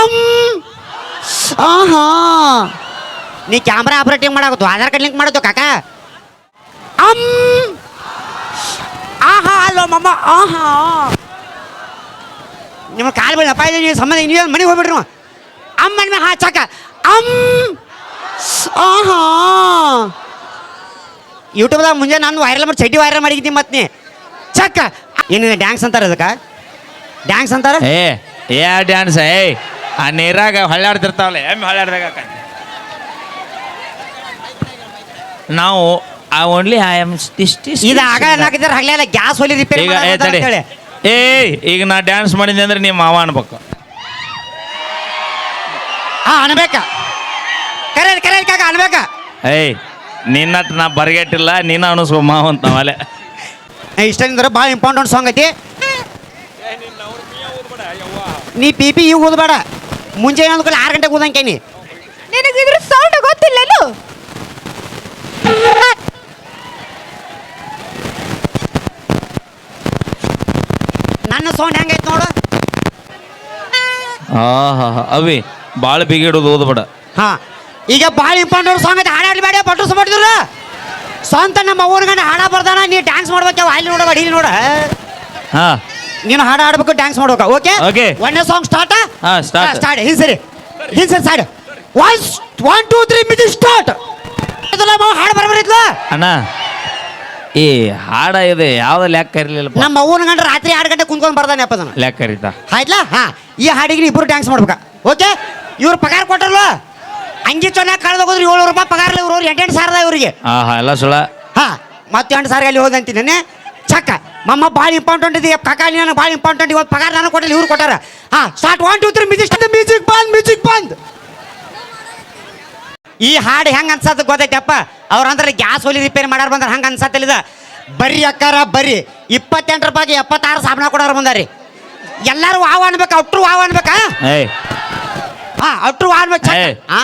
ಅಮ್ ಆಹಾ. ನೀ camera operating ಮಾಡಾಕತ್ತು, ಆಧಾರ್ ಕಾರ್ಡ್ ಲಿಂಕ್ ಮಾಡೋದು ಕಾಕ? ಅಮ್ ಆಹಾ, ಅಲ್ಲೋ ಮಮ್ಮ ಆಹಾ. ನಿಮ್ಮ ಕಾಲು ಬೀಳಪ್ಪ ಅಪ್ಪ ನೀವು ಸಂಬಂಧ ನೀವು ಮನೆಗೆ ಹೋಗ್ಬಿಡ್ರಿ ನೀವು. ಅಮ್ಮ ಮನೆ ಹಾ, ಚಾಕ. ಅಮ್ ಆಹಾ. ಯೂಟ್ಯೂಬ್ದಾಗ ಮುಂಜಾನೆ ನಾನು ವೈರಲ್ ಮಾಡಿ ಚಡ್ಡಿ ವೈರಲ್ ಮಾಡಿದ್ದೀನಿ ಮತ್ತೆ ನೀ. ಚಕ್ಕ ಏನು ಡ್ಯಾನ್ಸ್ ಅಂತಾರೆ ಅದಕ್ಕೆ? ಡ್ಯಾನ್ಸ್ ಅಂತಾರೆ? ಏ ಏ ಡ್ಯಾನ್ಸ್ ಏ. ಆ ನೀರಾಗ ಹೊಳ್ಳಾಡ್ತಿರ್ತಾವಲ್ಲ ಎಮ್ಮೆ ಹೊಳ್ಳಾಡ್ದಾಗ ನಾವು ಆ ಓನ್ಲಿ ಐ ಆಮ್ ಇಷ್ಟ ಇದು ಆಗ ನಾಕಿದ್ರೆ ಹಗಲೆಲ್ಲ ಗ್ಯಾಸ್ ಹೊಲಿ ರಿಪೇರಿ ಈಗ ಏ ತಡಿ ಹೇಳಿ ಏ ಈಗ ನಾ ಡ್ಯಾನ್ಸ್ ಮಾಡಿದ್ದೆ ಅಂದ್ರೆ ನಿಮ್ಮ ಮಾವ ಅನ್ಬೇಕು. ಹಾ ಅನ್ಬೇಕ. ಕರೆ ಕರೆ ಕಾಕ ಅನ್ಬೇಕ. ಏಯ್ ನಿನ್ನಟ್ ನಾ ಬರ್ಗೆಟ್ಟಿಲ್ಲ ನೀನು ಅನಿಸ್ಕೊ ಮಾವ ಅಂತ ನಾವಲ್ಲೇ. ಇಷ್ಟಂದ್ರೆ ಭಾಳ ಇಂಪಾರ್ಟೆಂಟ್ ಸಾಂಗ್ ಐತಿ. ನೀ ಪಿ ಪಿ ಈಗ ಓದ್ಬೇಡ. ಮುಂಜಾನೆ ಅಂದ್ಕೊಳ್ಳಿ ಆರು ಗಂಟೆಗೆ ನಿನಗೆ ಇದ್ರ ಸೌಂಡ್ ಗೊತ್ತಿಲ್ಲನು ನನ್ನ ಸೌಂಡ್ ಹೆಂಗೈತೆ ನೋಡು. ಆಹಾ ಅವಿ ಭಾಳ ಬಿಗಿಡೋದು ಓದ್ಬೇಡ ಹಾ. ಈಗ ಭಾಳ ಇಂಪಾರ್ಟೆಂಟ್ ಸಾಂಗ್ ಐತೆ ಹಾಡಾಡ್ಲಿ ಬೇಡ ಪಟ್ಟು ಮಾಡಿದ್ರು ಸ್ವಂತ ನಮ್ಮ ಅವ್ವನ ಗಂಡ ಹಾಡ ಬರ್ದಾನ ನೀ ಡ್ಯಾನ್ಸ್ ಮಾಡ್ಬೇಕು ಅಲ್ಲಿ ನೋಡ ಇಲ್ಲಿ ನೋಡ. ಹಾ. ನೀನು ಹಾಡು ಆಡ್ಬೇಕು ಡ್ಯಾನ್ಸ್ ಮಾಡ್ಬೇಕು. Okay Okay. ಒಳ್ಳೆ ಸಾಂಗ್ ಸ್ಟಾರ್ಟ್ ಹಾ, start. ಸ್ಟಾರ್ಟ್ ಹಿಂಸರಿ ಸರಿ. ಹಿಂಗೆ ಸರಿ start one one two three music start ಹಾಡು ಬರಬರಿದ್ಲ? ಅಣ್ಣ ಈ ಹಾಡ ಇದೆ ಯಾವ್ದು ಲೆಕ್ಕ ಇರಲಿಲ್ಲ ನಮ್ಮ ಅವ್ವನ ಗಂಡ ರಾತ್ರಿ ಎರಡು ಗಂಟೆ ಕುಂತ್ಕೊಂಡು ಬರ್ದಾನೆ ಅಪ್ಪ ಅದನ್ನ. ಲೆಕ್ಕ ಇರಿತ. ಆಯ್ತಲ್ಲ ಹಾ ಈ ಹಾಡಿಗೆ ಇಬ್ಬರು ಡ್ಯಾನ್ಸ್ ಮಾಡ್ಬೇಕಾ? ಓಕೆ ಇವ್ರು ಪಗಾರ ಕೊಟ್ಟರಲ್ಲ ಅಂಗಿ ಚೆನ್ನಾಗಿ ಕಳೆದು ಹೋದ್ರೆ ಏಳ್ನೂರು ರೂಪಾಯಿ ಪಗಾರ ಇವ್ರು ಎಂಟೆಂಟು ಸಾವಿರದ ಇವರಿಗೆ. ಆಹಾ ಎಲ್ಲ ಸುಳ ಹಾ ಮತ್ತೆ ಎಂಟು ಸಾವಿರ ಅಲ್ಲಿ ಹೋದಂತೀನಿ ಚಕ್ಕ. ಮಮ್ಮ ಭಾಳ ಇಂಪಾರ್ಟೆಂಟ್ ಇದೆ ಕಾಕ ನನಗೆ ಭಾಳ ಇಂಪಾರ್ಟೆಂಟ್ ಇವತ್ತು ಪಗಾರ ನಾನು ಕೊಟ್ಟಿಲ್ಲ ಇವ್ರು ಕೊಟ್ಟಾರ. ಹಾ start one two three music music ಬಂದ್ ಮ್ಯೂಸಿಕ್ ಬಂದ್ ಈ ಹಾಡು ಹೆಂಗೆ ಅನ್ಸತ್ತೆ ಗೊತ್ತೈತಪ್ಪ? ಅವ್ರ ಅಂದ್ರೆ ಗ್ಯಾಸ್ ಒಲಿ ರಿಪೇರಿ ಮಾಡ್ಯಾರ ಬಂದ್ರೆ. ಹಂಗೆ ಅನ್ಸತ್ತಿಲ್ಲ ಬರ್ರಿ ಅಕ್ಕಾರ ಬರ್ರಿ. ಇಪ್ಪತ್ತೆಂಟು ರೂಪಾಯಿಗೆ ಎಪ್ಪತ್ತಾರು ಸಾಬಣ ಕೊಡೋರು ಬಂದಾರಿ. ಎಲ್ಲರೂ ವಾವ್ ಅನ್ಬೇಕು ಅಟ್ರು ವಾವ್ ಅನ್ಬೇಕಾ? ಹಾ ಅಟ್ರು ವಾವ್ ಅನ್ಬೇಕು. ಹಾ?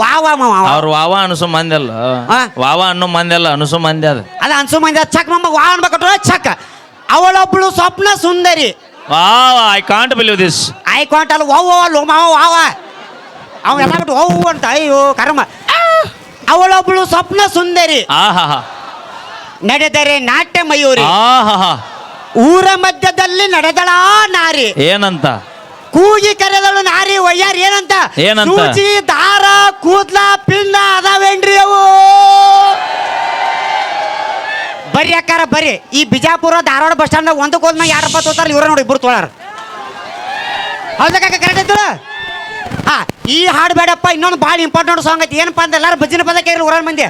ವಾವ್ ಮಾವ ವಾವ್ ವಾವ್. ಅವ್ರು ವಾವ ಅನಸು ಮಂದಿ ಅಲ್ಲ. ಆ? ವಾವ ಅನ್ನೋ ಮಂದಿ ಅಲ್ಲ ಅನಸು ಮಂದಿ ಅದ. ಅದ ಅನ್ಸು ಮಂದಿ ಚಕ್ ಮಮ್ಮ ವಾ ಅನ್ಬೇಕು ಚಕ್ ಅವಳೊಬ್ಳು ಸ್ವಪ್ನ ಸುಂದರಿ. Wow I can't believe this I ಕ್ವಾಂಟಲ್ ಓವ್ ಅಲ್ಲ ಮಾವ ವಾವ ಅವ ಎಲ್ಲ ಬಿಟ್ಟು ಓವ್ ಅಂತ ಅಯ್ಯೋ ಕರ್ಮ. ಅವಳೊಬ್ಳು ಸ್ವಪ್ನ ಸುಂದರಿ. ಆಹಾ ನಡೆದರೆ ನಾಟ್ಯ ಮಯೂರಿ. ಆಹಾ ಊರ ಮಧ್ಯದಲ್ಲಿ ನಡೆದಳ ನಾರಿ. ಏನಂತ? ಕೂಗಿ ಕರೆದಳು ನಾರಿ ಒಯ್ಯಾರಿ ಏನಂತ? ಏನಂತ? ಸೂಜಿ ದಾರ. ಕೂದ್ಲ ಪಿಂಡ ಅದಾವೇನ್ರಿ ಅವು? ಬರೀ ಅಕ್ಕಾರ ಬರ್ರಿ. ಈ ಬಿಜಾಪುರ ಧಾರವಾಡ ಬಸ್ ಸ್ಟ್ಯಾಂಡ್ ಒಂದಕ್ಕೆ ಕೂದ್ ಎರಡು ರೂಪಾಯಿ ತೋತಾರ ಇವ್ರ ನೋಡಿ ಇಬ್ರು ತೋಳಾರ ಹೌದಾ ಕಾಕ ಕರೆಕ್ಟ್ ಐತಲ್ಲ? ಹಾ ಈ ಹಾಡು ಬೇಡಪ್ಪ ಇನ್ನೊಂದು ಭಾಳ ಇಂಪಾರ್ಟೆಂಟ್ ಸಾಂಗ್ ಐತಿ. ಏನಪ್ಪ ಅಂತ ಎಲ್ಲಾರು ಭಜನೆ ಪದ ಕೇಳಿ ಊರ ಮಂದಿ.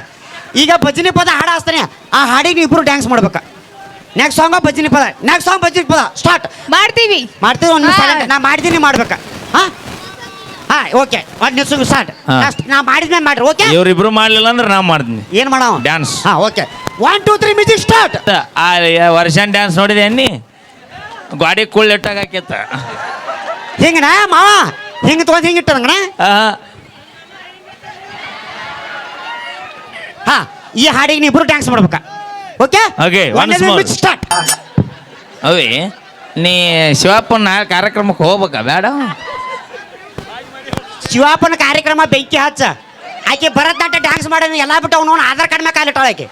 ಈಗ ಭಜನೆ ಪದ ಹಾಡು ಹಾಸ್ತಾನೆ ಆ ಹಾಡಿಗೆ ನೀವು ಇಬ್ರು ಡ್ಯಾನ್ಸ್ ಮಾಡ್ಬೇಕು. ನೆಕ್ಸ್ಟ್ ಸಾಂಗ್ ಭಜನೆ ಪದ. ನೆಕ್ಸ್ಟ್ ಸಾಂಗ್ ಭಜನೆ ಪದ. ಸ್ಟಾರ್ಟ್ ಮಾಡ್ತೀವಿ. ಮಾಡ್ತೀವಿ ಒಂದು. ನಾ ಮಾಡ್ತೀನಿ ಮಾಡ್ಬೇಕು. ಹಾ? ಹಾ ಓಕೆ ಒಂದು ನಿಮಿಷ ಸ್ಟಾರ್ಟ್. ಹಾ. ನಾ ಮಾಡಿದ್ಮೇಲೆ ಮಾಡ್ರಿ ಓಕೆ ಇವ್ರಿಬ್ರು ಮಾಡ್ಲಿಲ್ಲ ಅಂದ್ರೆ ನಾ ಮಾಡ್ತೀನಿ. ಏನು ಮಾಡವ ಡ್ಯಾನ್ಸ್ ಹಾ okay one two three music start ಆ ವರ್ಷನ್ ಡ್ಯಾನ್ಸ್ ನೋಡಿದೆ ಅನ್ನಿ ಗಾಡಿ ಕೂಳ್ ಇಟ್ಟಾಗ ಹಾಕಿತ್ತ ಹಿಂಗಣ ಮಾವ? ಹಿಂಗೆ ತೊಗೊಂಡು ಹಿಂಗೆ ಇಟ್ಟದಂಗಣ ಹಾ ಈ ಹಾಡಿಗೆ ನೀವು ಇಬ್ರು ಡ್ಯಾನ್ಸ್ ಮಾಡ್ಬೇಕ okay okay once more. Start ಅವೇ ನೀ ಶಿವಪ್ಪನ ಕಾರ್ಯಕ್ರಮಕ್ಕೆ ಹೋಗ್ಬೇಕಾ? ಬೇಡ? ಶಿವಾಪನ ಕಾರ್ಯಕ್ರಮ ಬೆಂಕಿ ಹಚ್ಚ. ಆಕೆ ಭರತನಾಟ್ಯ ಡ್ಯಾನ್ಸ್ ಮಾಡೋದು ಎಲ್ಲ ಬಿಟ್ಟು ಅವನು ಆಧಾರ್ ಕಾರ್ಡ್ ಮೇಲೆ ಕಾಲಿಟ್ಟಾಳ ಆಕೆ.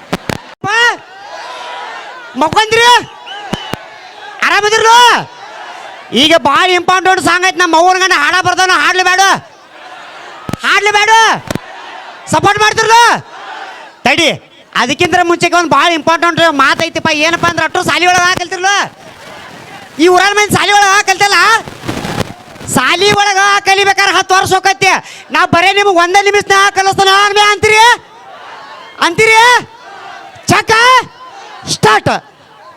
ಮಕ್ಕೊಂದ್ರಿ ಆರಾಮದಿರ್ಲು ಈಗ ಭಾಳ ಇಂಪಾರ್ಟೆಂಟ್ ಸಾಂಗ್ ಐತೆ ನಮ್ಮ ಅವ್ವನ ಹಾಡ ಬರ್ತಾನ ಹಾಡ್ಲಿ ಬೇಡ ಹಾಡ್ಲಿ ಬೇಡ ಸಪೋರ್ಟ್ ಮಾಡ್ತಿರ್ಲು? ತಡಿ, ಅದಕ್ಕಿಂತ ಮುಂಚೆಗೆ ಒಂದು ಭಾಳ ಇಂಪಾರ್ಟೆಂಟ್ ಮಾತೈತಿಪ್ಪ, ಏನಪ್ಪ ಅಂದ್ರೆ ಅಷ್ಟು ಸಾಲಿ ಒಳಗೆ ಕಲ್ತಿರ್ಲು ಈ ಊರಾನ ಮಂದಿ ಸಾಲಿ ಒಳಗೆ ಕಲ್ತಲ್ಲ ಸಾಲಿ ಒಳಗ ಕಲಿಬೇಕಾದ್ರೆ ಹತ್ತು ವರ್ಷ ಹೋಗತ್ತೆ ನಾ ಬರೇ ನಿಮಗೆ ಒಂದೇ ನಿಮಿಷ ಕಲಿಸ್ತಾನ ಆದ್ಮೇ ಅಂತೀರಿ? ಅಂತೀರಿ? ಚಕ? ಸ್ಟಾರ್ಟ್.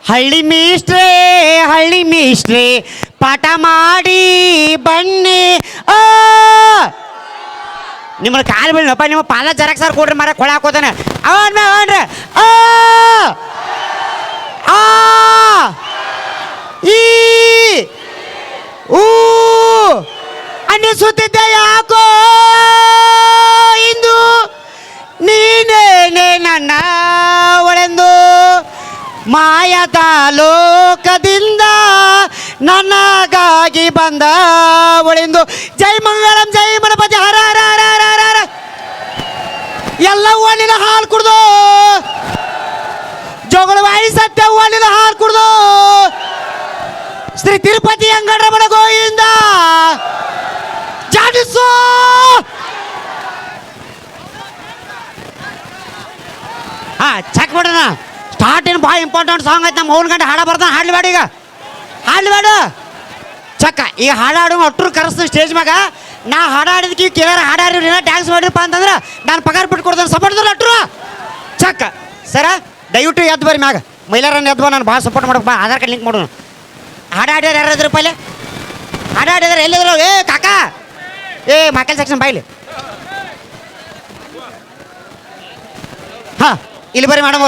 ಹಳ್ಳಿ ಮೀಸ್ಟ್ರೇ ಹಳ್ಳಿ ಮೀಸ್ಟ್ರೇ ಪಾಠ ಮಾಡಿ, ಬನ್ನಿ. ಆ! ನಿಮ್ಮ ಕಾಲು ಬೀಳಪ್ಪ ನಿಮ್ಮ ಪಾಲ ಜರಕ್ ಸರ್ ಕೊಡ್ರಿ ಮರ ಕೊಳ ಹಾಕೋತಾನೆ ಅವನ್ ಅವನ್ರಿ ಮಾಯದ ಲೋಕದಿಂದ ನನಗಾಗಿ ಬಂದ ಒಳಿಂದು. ಜೈ ಮಂಗಳಂ, ಜೈ ಗಣಪತಿ. ಹರ ಹರ ಹರ ಹರ ಹರ ಹರ. ಎಲ್ಲ ಒಣ್ಣಿನ ಹಾಲು ಕುಡ್ದು. ಜೋಗಳವಾಯಿ ಸತ್ಯ ಒಣ್ಣಿನ ಹಾಲು ಕುಡ್ದು. ಶ್ರೀ ತಿರುಪತಿ ಅಂಗಡರಮಣ ಗೋಯಿಂದ ಜಾಡಿಸೋ ಹಾ, ಚೆಕ್ ಮಾಡೋಣ. ಸ್ಟಾರ್ಟ್ ಏನು ಭಾಳ ಇಂಪಾರ್ಟೆಂಟ್ ಸಾಂಗ್ ಐತೆ, ನಮ್ಮ ಅವ್ನ ಗಂಟೆ ಹಾಡ ಬರ್ತಾನೆ ಹಾಡಲಿ ಬೇಡ ಈಗ. ಹಾಡ್ಲಿ ಬೇಡ. ಚಕ್ಕ ಈಗ ಹಾಡಾಡು ಅಟ್ರು ಕರೆಸ್ತೀನಿ ಸ್ಟೇಜ್ ಮ್ಯಾಗ. ನಾ ಹಾಡಾಡಿದಕ್ಕೆ ಕೇಳಾರ ಹಾಡಾಡಿ ಡ್ಯಾನ್ಸ್ ಮಾಡಿರಪ್ಪ ಅಂತಂದ್ರೆ ನಾನು ಪಗಾರ ಬಿಟ್ಟು ಕೊಡ್ತೇನೆ ಸಪೋರ್ಟ್ ಅಟ್ರು ಚಕ್ಕ, ಸರ, ದಯವಿಟ್ಟು ಎದ್ದು ಬರ್ರಿ ಮ್ಯಾಗ. ಮೈಲಾರನ್ನ ಎದ್ದು ನಾನು ಭಾಳ ಸಪೋರ್ಟ್ ಮಾಡಕ್ಕೆ ಬಾ, ಆಧಾರ್ ಕಾರ್ಡ್ ಲಿಂಕ್ ಮಾಡೋಣ. ಹಾಡಾಡ್ಯಾರ ಯಾರಾದ್ರೂ ಪೈಲೆ ಹಾಡಾಡ್ಯಾರ ಎಲ್ಲಿದ್ರು? ಏ, ಕಾಕಾ. ಏ ಮಕ್ಕಳ ಸೆಕ್ಷನ್ ಬಾಯ್ಲಿ ಹಾಂ, ಇಲ್ಲಿ ಬರ್ರಿ ಮೇಡಮ್